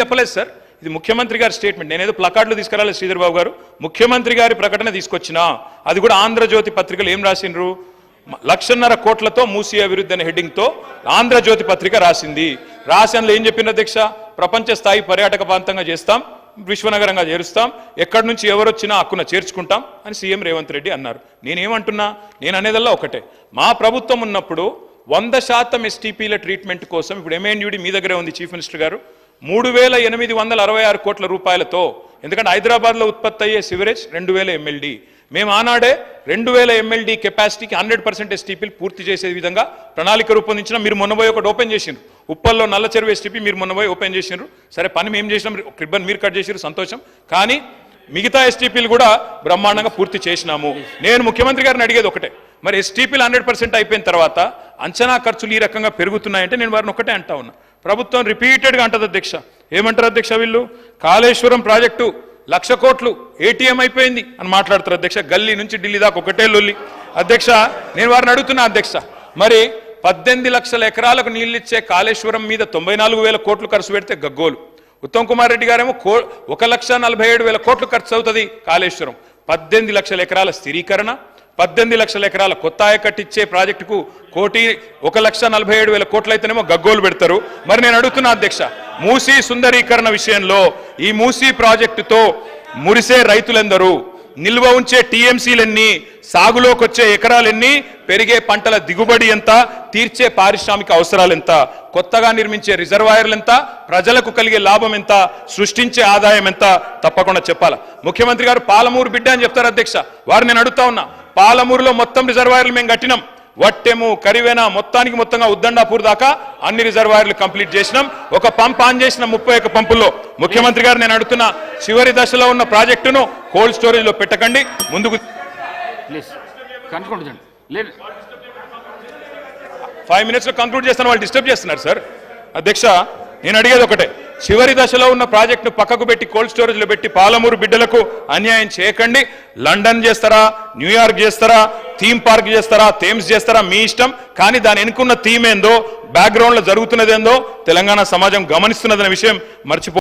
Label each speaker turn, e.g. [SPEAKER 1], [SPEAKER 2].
[SPEAKER 1] చెప్పలేదు సార్. ఇది ముఖ్యమంత్రి గారి స్టేట్మెంట్ నేనేదో ప్లకార్డులు తీసుకురాలేదు శ్రీధర్బాబు గారు. ముఖ్యమంత్రి గారి ప్రకటన తీసుకొచ్చినా అది కూడా ఆంధ్రజ్యోతి పత్రికలు ఏం రాసిండ్రు? లక్షన్నర కోట్లతో మూసి అభివృద్ధి అనే హెడ్డింగ్తో ఆంధ్రజ్యోతి పత్రిక రాసింది. రాసినలో ఏం చెప్పిన అధ్యక్ష? ప్రపంచ స్థాయి పర్యాటక ప్రాంతంగా చేస్తాం విశ్వనగరంగా చేరుస్తాం ఎక్కడి నుంచి ఎవరొచ్చినా హక్కున చేర్చుకుంటాం అని సీఎం రేవంత్ రెడ్డి అన్నారు. నేనేమంటున్నా? నేను అనేదల్లా ఒకటే. మా ప్రభుత్వం ఉన్నప్పుడు వంద శాతం ఎస్టీపీల ట్రీట్మెంట్ కోసం ఇప్పుడు ఎంఎన్యుడి మీ దగ్గరే ఉంది చీఫ్ మినిస్టర్ గారు. మూడు వేల ఎనిమిది వందల అరవై ఆరు కోట్ల రూపాయలతో ఎందుకంటే హైదరాబాద్లో ఉత్పత్తి అయ్యే సివరేజ్ రెండు వేల ఎంఎల్డి మేము ఆనాడే రెండు వేల ఎమ్మెల్డీ కెపాసిటీకి హండ్రెడ్ పర్సెంట్ ఎస్టీపీలు పూర్తి చేసే విధంగా ప్రణాళిక రూపొందించిన మీరు మొన్న పోయి ఒకటి ఓపెన్ చేసిండ్రు. ఉప్పల్లో నల్ల చెరువు ఎస్టీపీ మీరు మొన్న పోయి ఓపెన్ చేసిండ్రు. సరే పని మేము చేసినాం క్రిబ్బన్ మీరు కట్ చేసిరు సంతోషం. కానీ మిగతా ఎస్టీపీలు కూడా బ్రహ్మాండంగా పూర్తి చేసినాము. నేను ముఖ్యమంత్రి గారిని అడిగేది ఒకటే మరి ఎస్టీపీలు హండ్రెడ్ పర్సెంట్ అయిపోయిన తర్వాత అంచనా ఖర్చులు ఈ రకంగా పెరుగుతున్నాయంటే నేను వారిని ఒకటే అంటా ఉన్నా. ప్రభుత్వం రిపీటెడ్గా అంటది అధ్యక్ష. ఏమంటారు అధ్యక్ష వీళ్ళు? కాళేశ్వరం ప్రాజెక్టు లక్ష కోట్లు ఏటీఎం అయిపోయింది అని మాట్లాడతారు అధ్యక్ష. గల్లీ నుంచి ఢిల్లీ దాకా ఒకటే లొల్లి. అధ్యక్ష నేను వారిని అడుగుతున్నా అధ్యక్ష. మరి పద్దెనిమిది లక్షల ఎకరాలకు నీళ్ళిచ్చే కాళేశ్వరం మీద తొంభై నాలుగు వేల కోట్లు ఖర్చు పెడితే గగ్గోలు. ఉత్తమ్ కుమార్ రెడ్డి గారేమో కో ఒక లక్ష నలభై ఏడు వేల కోట్లు ఖర్చు అవుతుంది కాళేశ్వరం. పద్దెనిమిది లక్షల ఎకరాల స్థిరీకరణ పద్దెనిమిది లక్షల ఎకరాల కొత్త ఆయకట్టిచ్చే ప్రాజెక్టుకు కోటి ఒక లక్ష నలభై ఏడు వేల కోట్లు అయితేనేమో గగ్గోలు పెడతారు. మరి నేను అడుగుతున్నా అధ్యక్ష మూసీ సుందరీకరణ విషయంలో ఈ మూసీ ప్రాజెక్టుతో మురిసే రైతులందరూ నిల్వ ఉంచే టీఎంసీలన్నీ సాగులోకి వచ్చే ఎకరాలెన్ని? పెరిగే పంటల దిగుబడి ఎంత? తీర్చే పారిశ్రామిక అవసరాలు ఎంత? కొత్తగా నిర్మించే రిజర్వాయర్లు ఎంత? ప్రజలకు కలిగే లాభం ఎంత? సృష్టించే ఆదాయం ఎంత? తప్పకుండా చెప్పాలా. ముఖ్యమంత్రి గారు పాలమూరు బిడ్డ అని చెప్తారు అధ్యక్ష. వారు నేను అడుగుతా ఉన్నా. పాలమూరులో మొత్తం రిజర్వాయర్లు మేము కట్టినాం. వట్టెము కరివేన మొత్తానికి మొత్తంగా ఉద్దండాపూర్ దాకా అన్ని రిజర్వాయర్లు కంప్లీట్ చేసినాం. ఒక పంప్ ఆన్ చేసిన ముప్పై ఒక్క పంపుల్లో. ముఖ్యమంత్రి గారు నేను అడుగుతున్న చివరి దశలో ఉన్న ప్రాజెక్టును కోల్డ్ స్టోరేజ్లో పెట్టకండి. ముందుకు
[SPEAKER 2] ప్లీజ్ కనుక్కోండి చూడండి. లేదు.
[SPEAKER 1] ఫైవ్ మినిట్స్లో కంక్లూడ్ చేస్తాను వాళ్ళు డిస్టర్బ్ చేస్తున్నారు సార్ అధ్యక్ష నేను అడిగేది ఒకటే. చివరి దశలో ఉన్న ప్రాజెక్టును పక్కకు పెట్టి కోల్డ్ స్టోరేజ్లో పెట్టి పాలమూరు బిడ్డలకు అన్యాయం చేయకండి. లండన్ చేస్తారా? న్యూయార్క్ చేస్తారా? థీమ్ పార్క్ చేస్తారా? థేమ్స్ చేస్తారా? మీ ఇష్టం. కానీ దాని వెనుకున్న థీమ్ ఏందో బ్యాక్గ్రౌండ్లో తెలంగాణ సమాజం గమనిస్తున్నదనే విషయం మర్చిపో